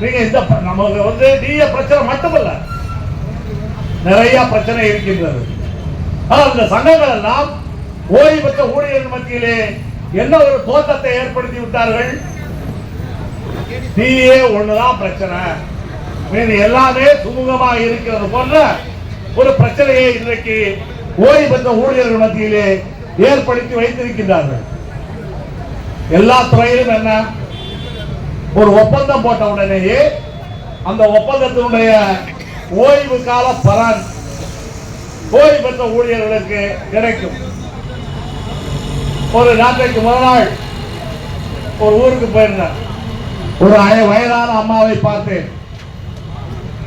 நீங்க இந்த நமக்கு வந்து நீய பிரச்சனை மட்டுமல்ல நிறைய பிரச்சனை இருக்கின்றது. ஆனால் இந்த சங்கங்கள் எல்லாம் ஓய்வு பெற்ற ஊழியர்கள் மத்தியிலே என்ன ஒரு தோற்றத்தை ஏற்படுத்தி விட்டார்கள்? நீயே ஒண்ணுதான் பிரச்சனை. மீது எல்லாமே சுமூகமாக இருக்கிறது போன்ற ஒரு பிரச்சனையை இன்றைக்கு ஓய்வு பெற்ற ஊழியர்கள் மத்தியிலே ஏற்படுத்தி வைத்திருக்கின்றார்கள். எல்லா துறையிலும் என்ன? ஒரு ஒப்பந்தம் போட்ட உடனேயே அந்த ஒப்பந்தத்தினுடைய ஓய்வு கால பலன் ஓய்வு பெற்ற ஊழியர்களுக்கு கிடைக்கும். ஒரு நாட்டைக்கு முதல் நாள் ஒரு ஊருக்கு போயிருந்தேன். ஒரு அய- வயதான அம்மாவை பார்த்தேன்.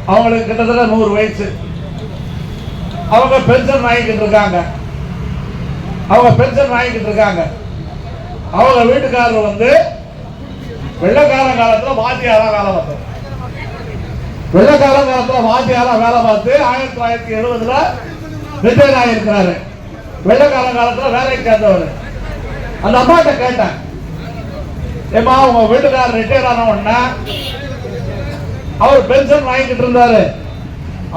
அவங்களுக்கு கிட்டத்தட்ட நூறு வயசு. அவங்க பென்ஷன் வாங்கிக்கிட்டு இருக்காங்க. அவங்க பென்ஷன் வாங்கிக்கிட்டு இருக்காங்க. அவங்க வீட்டுக்காரர் வந்து வெள்ளக்காரன் காலத்துல வாத்தியாரா வேலை பார்த்தோம். வெள்ளக்காரன் காலத்துல வாத்தியாரா வேலை பார்த்து ஆயிரத்தி தொள்ளாயிரத்தி எழுபதுல ரிட்டையர் ஆகியிருக்கிறாரு வெள்ளக்காரன் காலத்துல வேலைக்கு சேர்ந்தவர் அந்த அம்மாட்ட கேட்டேன். ஏமா உங்க வீட்டுக்காரர் ரிட்டையர் ஆன உடனே அவர் பென்ஷன் வாங்கிக்கிட்டு இருந்தாரு.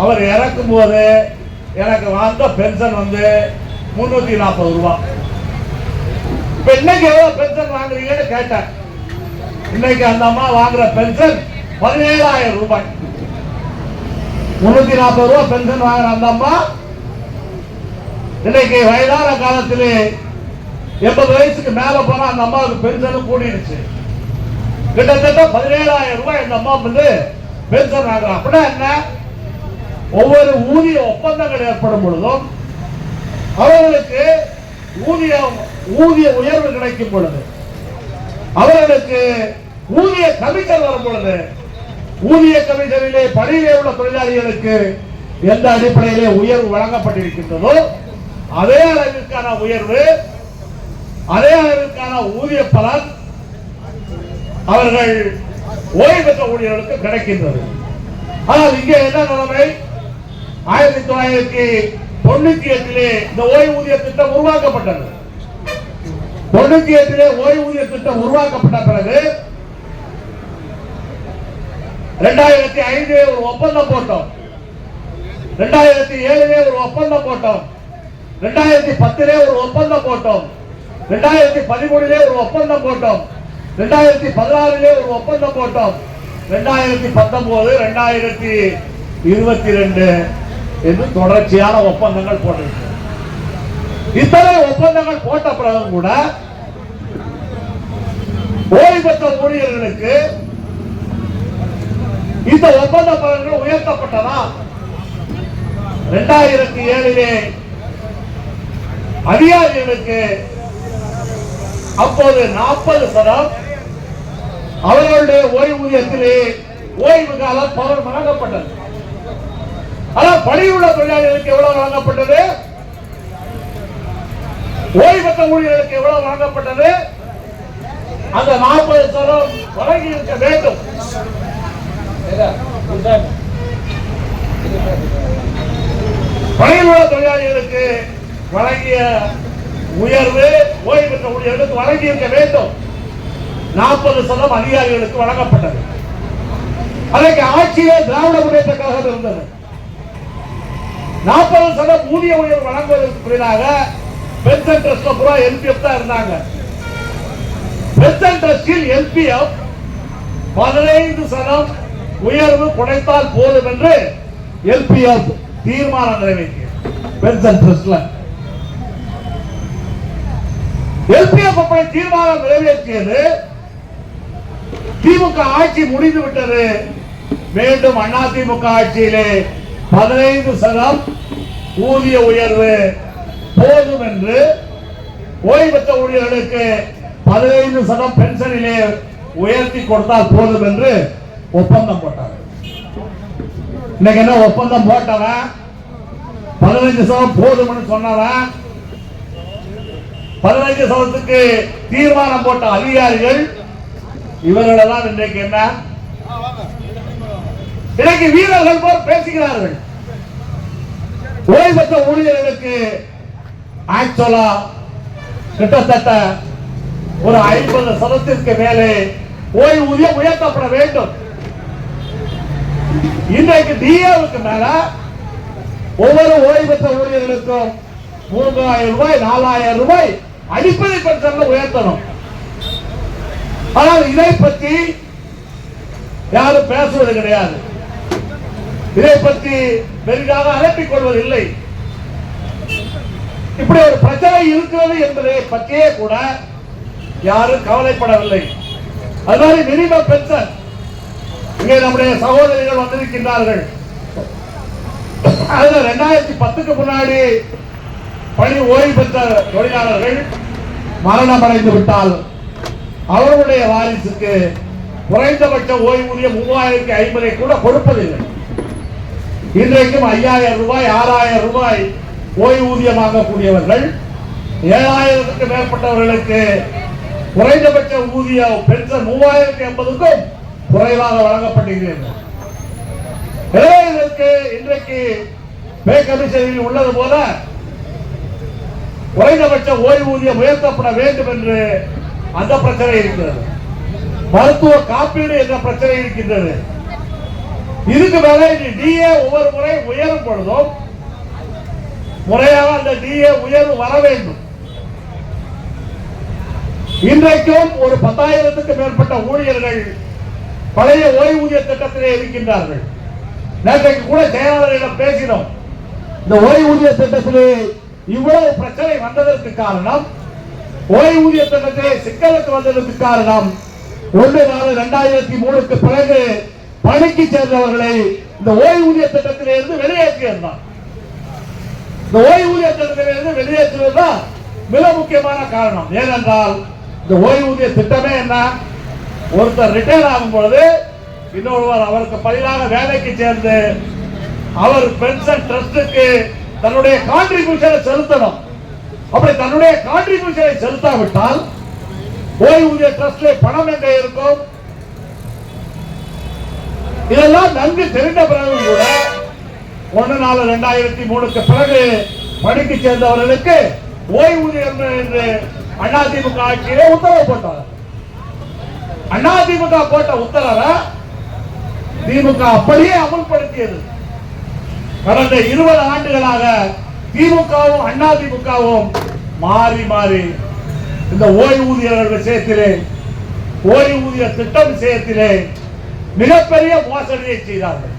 அவர் இறக்கும் போது எனக்கு வந்த பென்ஷன் வந்து முன்னூத்தி நாற்பது ரூபாய் இப்ப இன்னைக்கு எவ்வளவு பென்ஷன் வாங்குறீங்கன்னு கேட்டேன். இன்னைக்கு அந்த அம்மா வாங்குற பென்ஷன் பதினேழாயிரம் ரூபாய். முன்னூத்தி நாற்பது ரூபாய் பென்ஷன் வாங்குற அந்த அம்மா இன்னைக்கு வயதான காலத்திலே எண்பது வயசுக்கு மேல போனா அந்த அம்மாவுக்கு பென்ஷன் கூடிடுச்சு. கிட்டத்தட்ட பதினேழாயிரம் ரூபாய் இந்த அம்மா வந்து பென்ஷன் வாங்குறாங்க அப்படின்னா என்ன? ஒவ்வொரு ஊதிய ஒப்பந்தங்கள் ஏற்படும் பொழுதும் அவர்களுக்கு ஊதிய ஊதிய உயர்வு கிடைக்கும் பொழுது அவர்களுக்கு ஊதிய கமிஷன் வரும் பொழுது ஊதிய கமிஷனிலே பணியிலே உள்ள தொழிலாளிகளுக்கு எந்த அடிப்படையிலே உயர்வு வழங்கப்பட்டிருக்கின்றதோ அதே அளவிற்கான உயர்வு அதே அளவிற்கான ஊதிய பலன் அவர்கள் ஓய்வு பெற்ற ஊழியர்களுக்கு கிடைக்கின்றது. ஆனால் இங்கே என்ன நிலைமை? ஆயிரத்தி தொள்ளாயிரத்தி தொண்ணூத்தி எட்டிலே இந்த ஓய்வூதிய திட்டம் உருவாக்கப்பட்டது. தொண்ணூத்தி எட்டிலே ஓய்வூதிய திட்டம் உருவாக்கப்பட்ட பிறகு ரெண்டாயிரத்தி ஐந்திலே ஒரு ஒப்பந்தம் போட்டோம். ரெண்டாயிரத்தி ஏழிலே ஒரு ஒப்பந்தம் போட்டோம். ரெண்டாயிரத்தி பத்திலே ஒரு ஒப்பந்தம் போட்டோம். ரெண்டாயிரத்தி பதிமூணிலே ஒரு ஒப்பந்தம் போட்டோம். ரெண்டாயிரத்தி பதினாறிலே ஒரு ஒப்பந்தம் போட்டோம். ரெண்டாயிரத்தி பத்தொன்பது ரெண்டாயிரத்தி இருபத்தி ரெண்டு என்று தொடர்ச்சியான ஒப்பந்தங்கள் போட்டிருக்கிறோம். இத்தனை ஒப்பந்தங்கள் போட்ட பிறகு கூட ஓய்வு பெற்ற ஊழியர்களுக்கு இந்த ஒப்பந்த பலன்கள் உயர்த்தப்பட்டதா? இரண்டாயிரத்தி ஏழிலே அதிகாரிகளுக்கு அப்போது நாற்பது சதம். அவர்களுடைய ஓய்வூதியத்திலே ஓய்வு காலம் பலன் வழங்கப்பட்டது. ஆனால் பணியுள்ள தொழிலாளிகளுக்கு எவ்வளவு வழங்கப்பட்டது? ஓய்வு ஊழியர்களுக்கு எவ்வளவு வழங்கப்பட்டது அந்த நாற்பது சதம் வழங்கி இருக்க வேண்டும் பணியில் உள்ள தொழிலாளிகளுக்கு வழங்கிய உயர்வு ஓய்வு பெற்ற ஊழியர்களுக்கு வழங்கி இருக்க வேண்டும். நாற்பது சதம் அதிகாரிகளுக்கு வழங்கப்பட்டது. அதற்கு ஆட்சியே திராவிட முன்னேற்ற கழகம் இருந்தது. நாற்பது சதம் ஊதிய உயர்வு வழங்குவதற்கு பதிலாக பென்ஷன் ட்ரஸ்ட்ல பூரா என்பிஎஃப் தான் இருந்தாங்க. பென்ஷன் ட்ரஸ்டில் என்பிஎஃப் பதினைந்து சதம் உயர்வு குறைத்தால் போதும் என்று எல்பிஎஃப் தீர்மானம் நிறைவேற்றிய பென்ஷன் ட்ரஸ்ட்ல எல்பிஎஃப் அப்படி தீர்மானம் நிறைவேற்றியது. திமுக ஆட்சி முடிந்து விட்டது. மீண்டும் அண்ணா திமுக ஆட்சியிலே பதினைந்து சதம் ஊதிய உயர்வு போதும் என்று ஓய்வு பெற்ற ஊழியர்களுக்கு பதினைந்து சதம் பென்ஷனிலே உயர்த்தி கொடுத்தால் போதும் என்று ஒப்பந்தம் போட்டாங்க இன்னைக்கு என்ன ஒப்பந்தம் போட்டவன் பதினைஞ்சு சதம் போதும்னு சொன்னவன் பதினைஞ்சு சதத்துக்கு தீர்மானம் போட்ட அதிகாரிகள் இவர்களெல்லாம் இன்றைக்கு என்ன? இன்றைக்கு வீரர்கள் போல் பேசுகிறார்கள். ஓய்வு பெற்ற ஊழியர்களுக்கு ஆக்சுவலா கிட்டத்தட்ட ஒரு ஐம்பது சதத்திற்கு மேலே ஓய்வூதியம் உயர்த்தப்பட வேண்டும். இன்றைக்கு டிஏவுக்கு மேல ஒவ்வொரு ஓய்வு பெற்ற ஊழியர்களுக்கும் மூன்றாயிரம் ரூபாய் நாலாயிரம் ரூபாய் அடிப்படை பென்ஷன்ல உயர்த்தணும். ஆனால் இதை பற்றி யாரும் பேசுவது கிடையாது. இதை பற்றி பெரிதாக அலட்டிக் கொள்வதில்லை. இப்படி ஒரு பிரச்சனை இருக்கிறது என்பதை பற்றியே கூட யாரும் கவலைப்படவில்லை. அது மாதிரி மினிமம் பென்ஷன். இங்கே நம்முடைய சகோதரிகள் வந்திருக்கின்றார்கள். அதுல ரெண்டாயிரத்தி பத்துக்கு முன்னாடி பணி ஓய்வு பெற்ற தொழிலாளர்கள் மரணம் அடைந்து விட்டால் அவர்களுடைய வாரிசுக்கு குறைந்தபட்ச ஓய்வூதியம் மூவாயிரத்தி ஐம்பதை கூட கொடுப்பதில்லை. இன்றைக்கும் ஐயாயிரம் ரூபாய் ஆறாயிரம் ரூபாய் ஓய்வூதியம் வாங்கக்கூடியவர்கள் ஏழாயிரத்துக்கு மேற்பட்டவர்களுக்கு குறைந்தபட்ச ஊதிய பென்ஷன் மூவாயிரத்தி ஐம்பதுக்கும் குறைவாக வழங்கப்படுகிறது இதற்கு இன்றைக்கு பே கமிஷனில் உள்ளது போல குறைந்தபட்ச ஓய்வூதியம் உயர்த்தப்பட வேண்டும் என்று அந்த பிரச்சனை இருக்கிறது மருத்துவ காப்பீடு என்ற பிரச்சனை இருக்கின்றது. இதுக்கு மேல டிஏ ஒவ்வொரு முறை உயரும் பொழுதும் முறையாக அந்த டிஏ உயர்வு வர வேண்டும். இன்றைக்கும் ஒரு பத்தாயிரத்துக்கு மேற்பட்ட ஊழியர்கள் பழைய ஓய்வூதிய திட்டத்திலே இருக்கின்றார்கள். நேற்றைக்கு கூட செயலாளரிடம் பேசினோம். இந்த ஓய்வூதிய திட்டத்திலே இவ்வளவு பிரச்சனை வந்ததற்கு காரணம் ஓய்வூதிய திட்டத்திலே சிக்கலுக்கு வந்ததற்கு காரணம் ஒன்று நாலு ரெண்டாயிரத்தி மூணுக்கு பிறகு பணிக்கு சேர்ந்தவர்களை இந்த ஓய்வூதிய திட்டத்திலே இருந்து வெளியேற்றியிருந்தான் இந்த ஓய்வூதிய திட்டத்திலே வெளியேற்றுவது வெளியேற்றுவதுதான் மிக முக்கியமான காரணம். ஏனென்றால் இந்த ஓய்வூதிய திட்டமே என்ன? ஒருத்தர் ரிட்டையர் ஆகும் பொழுது இன்னொருவர் அவருக்கு பதிலாக வேலைக்கு சேர்ந்து அவர் பென்ஷன் ட்ரஸ்டுக்கு தன்னுடைய கான்ட்ரிபியூஷனை செலுத்தணும். அப்படி தன்னுடைய கான்ட்ரிபியூஷனை செலுத்தாவிட்டால் ஓய்வூதிய ட்ரஸ்ட்ல பணம் எங்க இருக்கும்? இதெல்லாம் நன்கு தெரிந்த பிறகு கூட ஒன்று நாலு ரெண்டாயிரத்தி மூணுக்கு பிறகு பணிக்கு சேர்ந்தவர்களுக்கு ஓய்வூதியம் என்று அதிமுக ஆட்சியிலே உத்தரவு போட்டார் அதிமுக போட்ட உத்தரவை திமுக அப்படியே அமல்படுத்தியது. கடந்த இருபது ஆண்டுகளாக திமுகவும் அதிமுகவும் மாறி மாறி இந்த ஓய்வூதியர்கள் விஷயத்திலே ஓய்வூதிய திட்டம் விஷயத்திலே மிகப்பெரிய மோசடியை செய்தார்கள்.